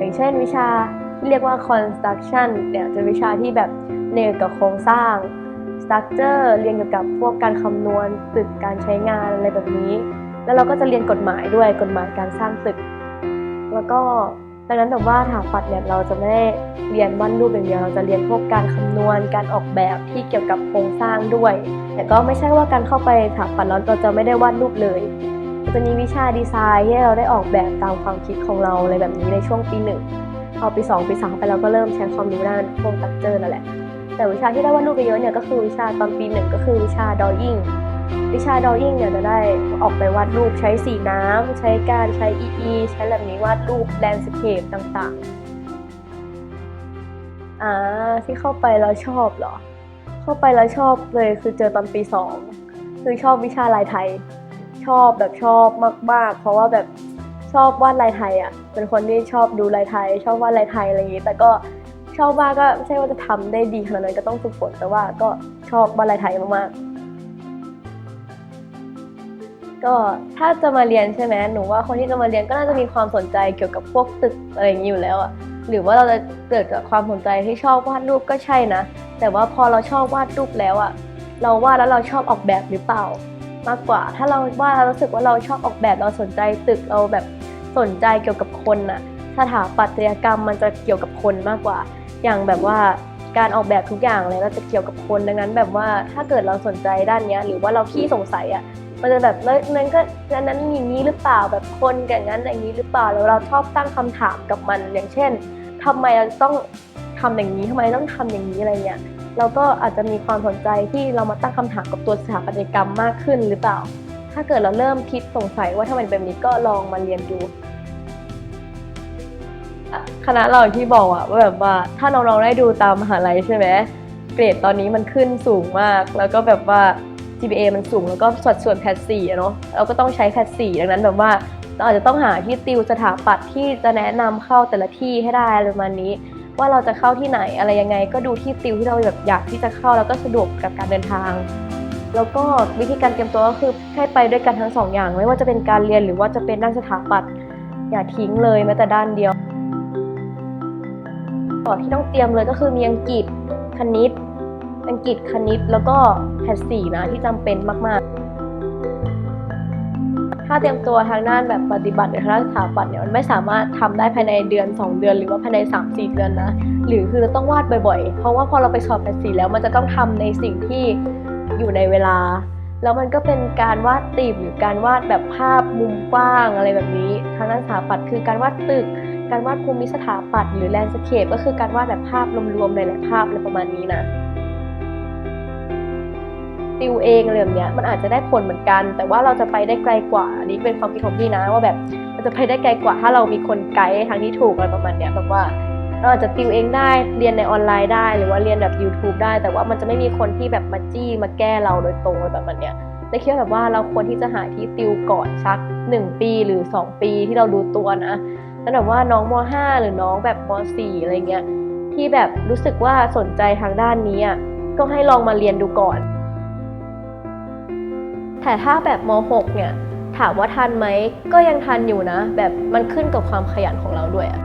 ย่างเช่นวิชาที่เรียกว่า construction เนี่ยจะวิชาที่แบบเรียนเกี่ยวกับโครงสร้าง structure เรียนเกี่ยวกับพวกการคำนวณตึกการใช้งานอะไรแบบนี้ แล้วเราก็จะเรียนกฎหมายด้วยกฎหมายการสร้างตึก แล้วก็ดังนั้นแบบว่าถาปัดเนี่ยเราจะไม่ได้เรียนวาดรูปอย่างเดียวเราจะเรียนพวกการคำนวณการออกแบบที่เกี่ยวกับโครงสร้างด้วย แต่ก็ไม่ใช่ว่าการเข้าไปถาปัดแล้วเราจะไม่ได้วาดรูปเลย จะมีวิชาดีไซน์ที่เราได้ออกแบบตามความคิดของเราอะไรแบบนี้ในช่วงปีหนึ่งพอปีสองปีสามไปเราก็เริ่มใช้ความรู้ด้านพวกตักเจอร์นั่นแหละ แต่วิชาที่ได้วาดรูปไปเยอะเนี่ยก็คือวิชาตอนปีหนึ่งก็คือวิชาดอยิ่งวิชาดอยิ่งเนี่ยจะได้ออกไปวาดรูปใช้สีน้ำใช้การใช้ EE ใช้แบบนี้วาดรูปแลนด์สเคปต่างๆอ่าที่เข้าไปแล้วชอบเหรอ เข้าไปแล้วชอบเลยคือเจอตอนปีสองคือชอบวิชาลายไทย อบแบบชอบมาก ๆ เพราะว่าแบบชอบวาดลายไทยอะ เป็นคนที่ชอบดูลายไทย ชอบวาดลายไทยอะไรอย่างงี้ แต่ก็ชอบมากก็ไม่ใช่ว่าจะทำได้ดีขนาดนั้นก็ต้องฝึกฝนแต่ว่าก็ชอบวาดลายไทยมากๆ ก็ถ้าจะมาเรียนใช่ไหมหนูว่าคนที่จะมาเรียนก็น่าจะมีความสนใจเกี่ยวกับพวกตึกอะไรอย่างนี้อยู่แล้วอะหรือว่าเราจะเกิดจากความสนใจที่ชอบวาดรูปก็ใช่นะ แต่ว่าพอเราชอบวาดรูปแล้วอะเราวาดแล้วเราชอบออกแบบหรือเปล่า มากกว่า ถ้าเราว่าเรารู้สึกว่าเราชอบออกแบบเราสนใจตึกเราแบบสนใจเกี่ยวกับคนน่ะสถาปัตยกรรมมันจะเกี่ยวกับคนมากกว่า อย่างแบบว่าการออกแบบทุกอย่างเลยเราจะเกี่ยวกับคนดังนั้นแบบว่าถ้าเกิดเราสนใจด้านนี้หรือว่าเราขี้สงสัยอะมันจะแบบแล้วนั้นก็นั้นอย่างนี้หรือเปล่าแบบคนกับงั้นอย่างนี้หรือเปล่าแล้วเราชอบตั้งคำถามกับมันอย่างเช่นทำไมเราต้องทำอย่างนี้ทำไมต้องทำอย่างนี้อะไรเงี้ย เราก็อาจจะมีความสนใจที่เรามาตั้งคำถามกับตัวสถาปัตยกรรมมากขึ้นหรือเปล่า ถ้าเกิดเราเริ่มคิดสงสัยว่าทำไมเป็นแบบนี้ก็ลองมาเรียนดูคณะเราที่บอกอะว่าแบบว่าถ้าน้องๆได้ดูตามมหาลัยใช่ไหมเกรดตอนนี้มันขึ้นสูงมาก แล้วก็แบบว่า GPA มันสูงแล้วก็สัดส่วนแพทสี่เนาะเราก็ต้องใช้แพทสี่ดังนั้นแบบว่าเราอาจจะต้องหาที่ติวสถาปัตย์ที่จะแนะนำเข้าแต่ละที่ให้ได้ประมาณนี้ ว่าเราจะเข้าที่ไหนอะไรยังไง ก็ดูที่ติวที่เราแบบอยากที่จะเข้าแล้วก็สะดวกกับการเดินทาง แล้วก็วิธีการเตรียมตัวก็คือให้ไปด้วยกันทั้งสองอย่าง ไม่ว่าจะเป็นการเรียนหรือว่าจะเป็นด้านสถาปัตย์อย่าทิ้งเลยแม้แต่ด้านเดียวต่อที่ต้องเตรียมเลยก็คือมีอังกฤษคณิต อังกฤษคณิตแล้วก็แพทสี่นะที่จำเป็นมากๆ ถ้าเตรียมตัวทางด้านแบบปฏิบัติหรือทางด้านสถาปัตย์เนี่ยมันไม่สามารถทำได้ภายในเดือน 2 เดือน หรือว่าภายใน 3-4 เดือนนะ หรือคือเราต้องวาดบ่อยๆ เพราะว่าพอเราไปสอบแพทสี่แล้วมันจะต้องทำในสิ่งที่อยู่ในเวลา แล้วมันก็เป็นการวาดตีบหรือการวาดแบบภาพมุมกว้างอะไรแบบนี้ ทางด้านสถาปัตย์คือการวาดตึก การวาดภูมิสถาปัตย์หรือแลนด์สเคปก็คือการวาดแบบภาพรวมๆหลายๆภาพอะไรประมาณนี้นะ ติวเองอะไรแบบเนี้ยมันอาจจะได้ผลเหมือนกัน แต่ว่าเราจะไปได้ไกลกว่าอันนี้เป็นความคิดของพี่นะ ว่าแบบมันจะไปได้ไกลกว่าถ้าเรามีคนไกด์ทางที่ถูกอะไรประมาณเนี้ยแบบว่าเราอาจจะติวเองได้เรียนในออนไลน์ได้ หรือว่าเรียนแบบ YouTube ได้ แต่ว่ามันจะไม่มีคนที่แบบมาจี้มาแก้เราโดยตรงอะไรแบบเนี้ยได้คิดว่าแบบว่าเราควรที่จะหาที่ติวก่อนสัก 1 ปีหรือ 2 ปีที่เราดูตัวนะแล้วแบบว่าน้องม .5 หรือน้องแบบม .4 อะไรเงี้ยที่แบบรู้สึกว่าสนใจทางด้านนี้ก็ให้ลองมาเรียนดูก่อน แต่ถ้าแบบม .6 เนี่ยถามว่าทันไหมก็ยังทันอยู่นะ แบบมันขึ้นกับความขยันของเราด้วยอะ